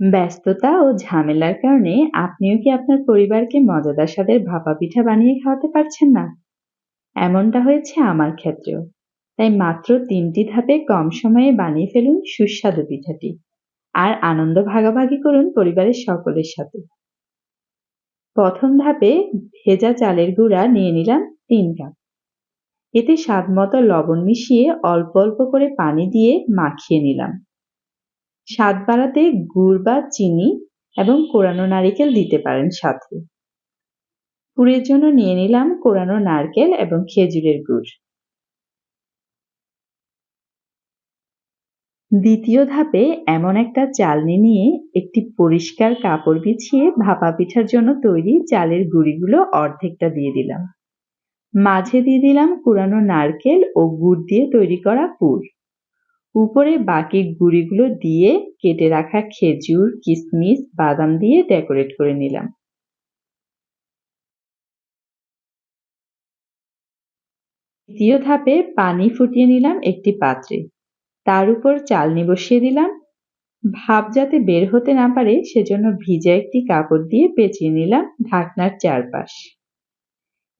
ব্যস্ততা ও ঝামেলার কারণে আপনিও কি আপনার পরিবারকে মজাদার স্বাদের ভাপা পিঠা বানিয়ে খাওয়াতে পারছেন না? এমনটা হয়েছে আমার ক্ষেত্রেও। তাই মাত্র তিনটি ধাপে কম সময়ে বানিয়ে ফেলুন সুস্বাদু পিঠাটি। আর আনন্দ ভাগাভাগি করুন পরিবারের সকলের সাথে। প্রথম ধাপে ভেজা চালের গুঁড়া নিয়ে নিলাম তিন কাপ। এতে স্বাদ মতো লবণ মিশিয়ে অল্প অল্প করে পানি দিয়ে মাখিয়ে নিলাম। স্বাদ বাড়াতে গুড় বা চিনি এবং কোরানো নারিকেল দিতে পারেন সাথে। পুরের জন্য নিয়ে নিলাম কোরানো নারকেল এবং খেজুরের গুড়। দ্বিতীয় ধাপে এমন একটা চালনি নিয়ে একটি পরিষ্কার কাপড় বিছিয়ে ভাপা পিঠার জন্য তৈরি চালের গুঁড়িগুলো অর্ধেকটা দিয়ে দিলাম। মাঝে দিয়ে দিলাম কুড়ানো নারকেল ও গুড় দিয়ে তৈরি করা পুর। উপরে বাকি গুঁড়িগুলো দিয়ে কেটে রাখা খেজুর কিশমিশ বাদাম দিয়ে ডেকোরেট করে নিলাম। দ্বিতীয় ধাপে পানি ফুটিয়ে নিলাম একটি পাত্রে। তার উপর চালনি বসিয়ে দিলাম। ভাপ যাতে বের হতে না পারে, সেজন্য ভিজা একটি কাপড় দিয়ে পেঁচিয়ে নিলাম ঢাকনার চারপাশ।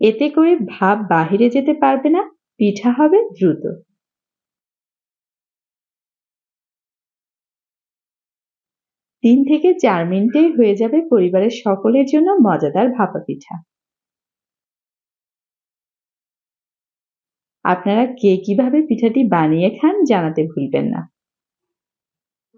এতে করে ভাপ বাহিরে যেতে পারবে না, পিঠা হবে দ্রুত। তিন থেকে চার মিনিটেই হয়ে যাবে পরিবারের সকলের জন্য মজাদার ভাপা পিঠা। আপনারা কে কীভাবে পিঠাটি বানিয়ে খান জানাতে ভুলবেন না।